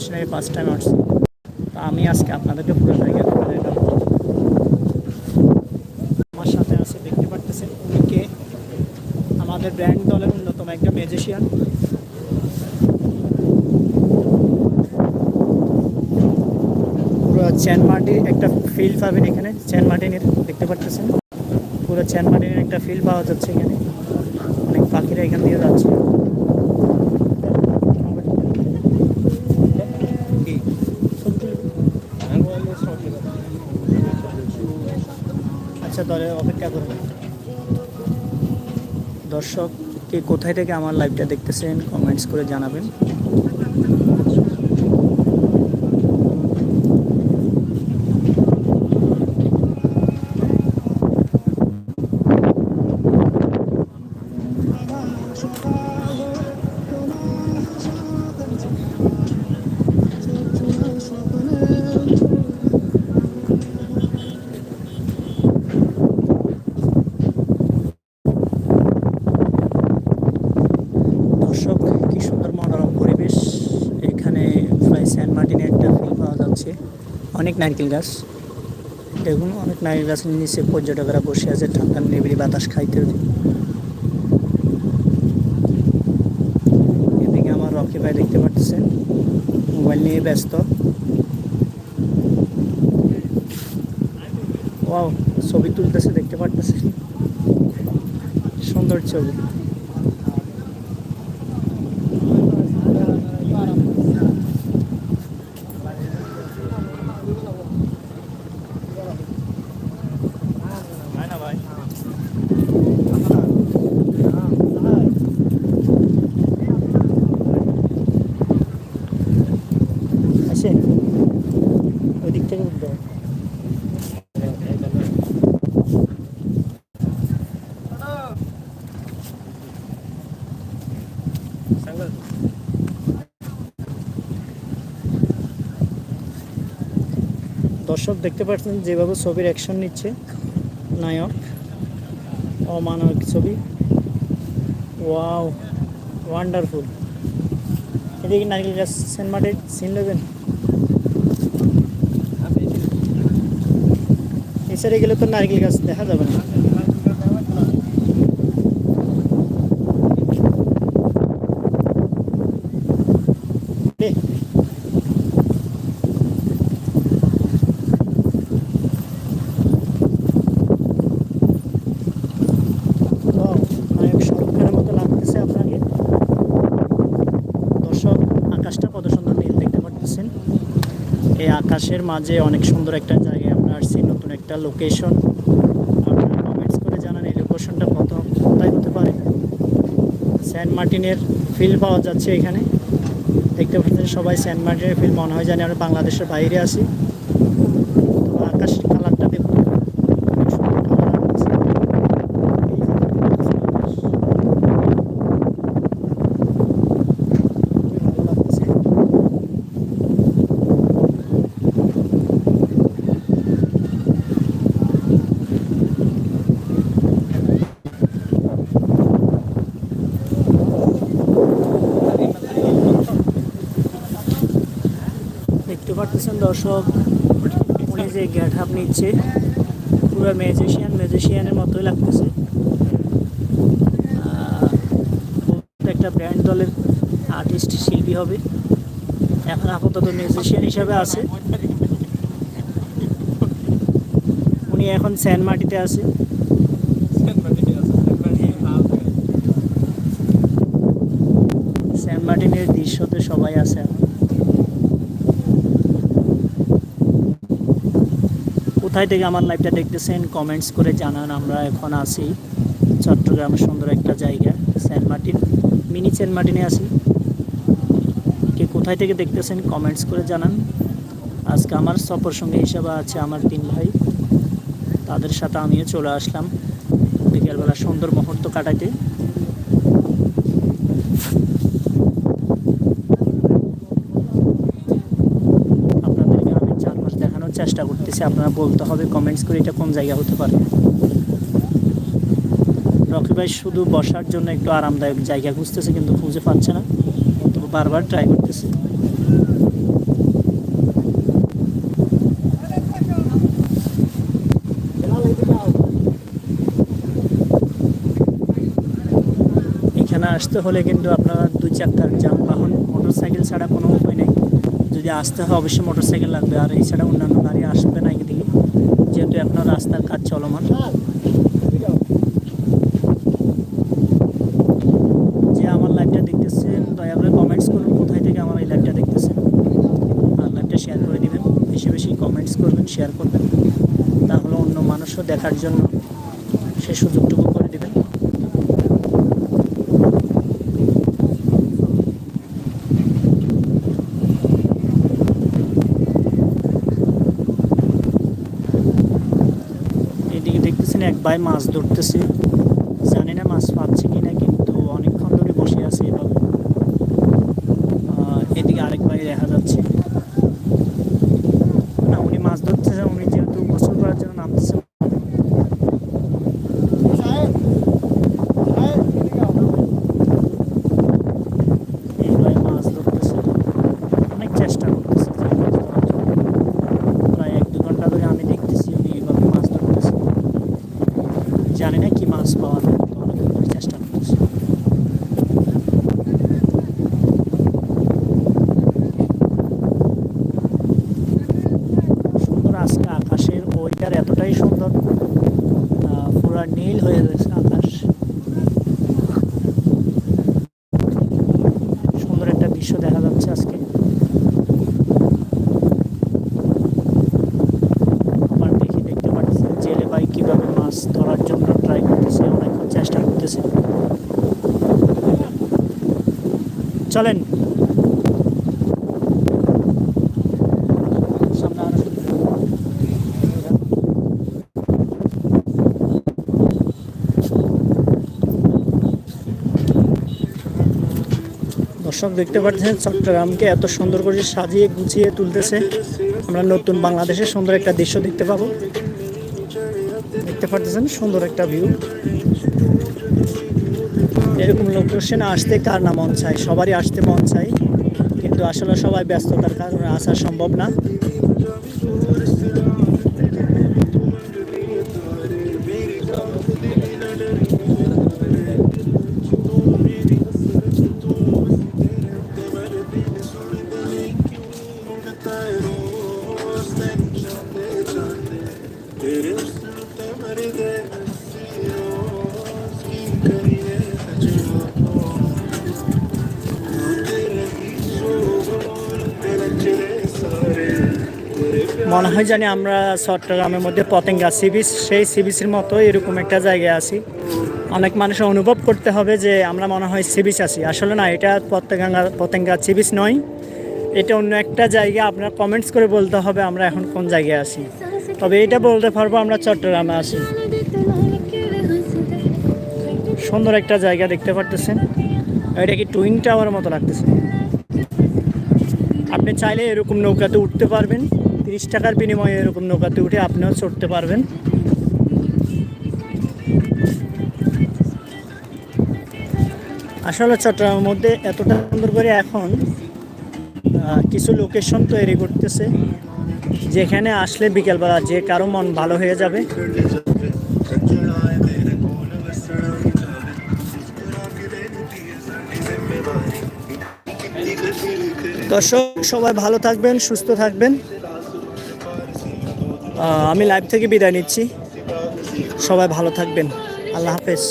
আসি না first time আসছি। তো আমি আজকে আপনাদেরকে পুরো জায়গা ঘুরে আমার সাথে আছে, দেখতে পারতেছেন উনি কে আমাদের ব্র্যান্ড দলের অন্যতম একটা ম্যাজিশিয়ান পুরো চ্যানমার্টির একটা ফিল পাবেন এখানে চ্যানমার্টিনের দেখতে পারতেছেন? পুরো চ্যানমার্টিনের একটা ফিল পাওয়া যাচ্ছে এখানে। অনেক পাখিরা এখান দিয়ে যাচ্ছে। আচ্ছা দলে অপেক্ষা করবেন দর্শক কে কোথায় থেকে আমার লাইভটা দেখতেছেন কমেন্টস করে জানাবেন। অনেক নারকেল গাছ। দেখুন, অনেক নারকেল গাছের নিচে পর্যটকরা বসে আছে, ঠান্ডা নিবিড়ি বাতাস খাইতে। এদিকে আমার রকি ভাই দেখতে পাচ্ছেন, মোবাইল নিয়ে ব্যস্ত। ওয়াও, ছবি তুলতেছে, দেখতে পারতেছে সুন্দর ছবি হয় না ভাই আসেন ওই দিক দর্শক, দেখতে পাচ্ছেন যেভাবে ছবির অ্যাকশন নিচ্ছে নায়ক। অমানবিক ছবি। ওয়াও ওয়ান্ডারফুল এদিকে নারকেল গাছ সেন্ট মার্টিন সিন নেবেন? এছাড়া গেলে তো নারকেল গাছ দেখা যাবে না। আকাশটা কত সুন্দর নীল দেখতে এই আকাশের মাঝে অনেক সুন্দর একটা নতুন একটা লোকেশন আপনারা কমেন্টস করে জানান এই লোকেশনটা কত কোথায় হতে পারে। সেন্ট মার্টিনের ফিল পাওয়া যাচ্ছে এখানে। দেখতে পাচ্ছেন সবাই সেন্ট মার্টিনের ফিল মনে হয় জানি আমরা বাংলাদেশের বাইরে আসি আকাশ কালারটা দেখুন অনেক সুন্দর কালার আসছে এই যে দেখতে পাচ্ছেন আকাশ। খুবই ভালো লাগছে পাচ্ছেন দর্শক। উনি যে গ্যাট আপ নিচ্ছে পুরো ম্যাজিশিয়ান ম্যাজিশিয়ানের মতোই লাগতেছে। একটা ব্র্যান্ড দলের আর্টিস্ট শিল্পী হবে। এখন আপাতত মিউজিশিয়ান হিসাবে আছে। উনি এখন স্যান মাটিতে আছে। স্যান মার্টিনের দৃশ্যতে সবাই আছে এখন। কোথায় থেকে আমার লাইভটা দেখতেছেন কমেন্টস করে জানান, আমরা এখন আছি চট্টগ্রামের সুন্দর একটা জায়গা সেন্ট মার্টিন মিনি সেন্ট মার্টিনে আছি। কে কোথায় থেকে দেখতেছেন কমেন্টস করে জানান। আজকে আমার সফর সঙ্গে হিসাবে আছে আমার তিন ভাই। তাদের সাথে আমিও চলে আসলাম। বিকেলবেলা সুন্দর মুহূর্ত কাটাইতে। চেষ্টা করতেছি, আপনারা বলতে হবে কমেন্টস করে এটা কোন জায়গা হতে পারে। রকি ভাই শুধু বসার জন্য একটু আরামদায়ক জায়গা খুঁজতেছে, কিন্তু খুঁজে পাচ্ছে না। তবু বারবার ট্রাই করতেছে। এখানে আসতে হলে কিন্তু আপনারা দুই চাকার যানবাহন মোটরসাইকেল ছাড়া কোনো উপায় নেই। যদি আসতে হয়, অবশ্যই মোটর সাইকেল লাগবে। আর এছাড়া অন্যান্য গাড়ি আসবে না এদিকে যেহেতু এখনও রাস্তার কাজ চলমান। যে আমার লাইভটা দেখতেছেন, দয়া করে কমেন্টস করুন কোথায় থেকে আমার এই লাইভটা দেখতেছেন। আর লাইভটা শেয়ার করে দিবেন। বেশি বেশি কমেন্টস করবেন শেয়ার করবেন। তাহলে অন্য মানুষও দেখার জন্য সে সুযোগটুকু করে দিবেন এদিকে দেখতেছেন এক ভাই মাছ ধরতেছে জানি না মাছ পাচ্ছে কিনা কিন্তু অনেকক্ষণ ধরে বসে আছে এভাবে আহ, এদিকে আরেক ভাই দেখা যাচ্ছে না উনি মাছ ধরতেছেন উনি যেহেতু গোসল করার জন্য নামতেছেন এই ভাই মাছ ধরতেছে অনেক চেষ্টা করতেছে যে মাছ ধরার জন্য। প্রায় এক দু ঘণ্টা ধরে আমি দেখতেছি উনি এইভাবে মাছ ধরতেছে জানি না কি মাছ পাওয়া যায় চেষ্টা করছি সুন্দর আজকে আকাশের ওয়েদার এতটাই সুন্দর পুরা নীল হয়ে গেছে আকাশ সুন্দর একটা দৃশ্য দেখা যাচ্ছে আজকে আবার দেখি দেখতে পাচ্ছি জেলে ভাই কীভাবে মাছ ধরার জন্য ট্রাই করতেছে অনেকক্ষণ চেষ্টা করতেছে চলেন। দর্শক, দেখতে পাচ্ছেন, চট্টগ্রামকে এত সুন্দর করে সাজিয়ে গুছিয়ে তুলতেছে। আমরা নতুন বাংলাদেশের সুন্দর একটা দৃশ্য দেখতে পাবো। দেখতে পাচ্ছেন, সুন্দর একটা ভিউ এরকম লোকেশনে আসতে কার না মন চায়? সবারই আসতে মন চায়। কিন্তু আসলে সবাই ব্যস্ততার কারণে আসা সম্ভব না। মনে হয় জানি আমরা চট্টগ্রামের মধ্যে পতেঙ্গা সি বিচ সেই সি বিচের মতো এরকম একটা জায়গায় আছি। অনেক মানুষ অনুভব করতে হবে যে আমরা মনে হয় সি বিচ আছি। আসলে না, এটা পতেঙ্গা পতেঙ্গা সি বিচ নয়। এটা অন্য একটা জায়গা, আপনার কমেন্টস করে বলতে হবে আমরা এখন কোন জায়গায় আছি। তবে এটা বলতে পারব আমরা চট্টগ্রামে আছি। সুন্দর একটা জায়গা দেখতে পারতেছেন। এটা কি টুইন টাওয়ার মতো লাগতেছে? আপনি চাইলে এরকম নৌকাতে উঠতে পারবেন। তিরিশ টাকার বিনিময়ে এরকম নৌকাতে উঠে আপনিও চড়তে পারবেন। আসলে চট্টগ্রামের মধ্যে এতটা সুন্দর করে এখন কিছু লোকেশন তৈরি করতেছে, যেখানে আসলে বিকেলবেলা যে কারও মন ভালো হয়ে যাবে। দর্শক, সবাই ভালো থাকবেন, সুস্থ থাকবেন। আমি লাইভ থেকে বিদায় নিচ্ছি। সবাই ভালো থাকবেন। আল্লাহ হাফেজ।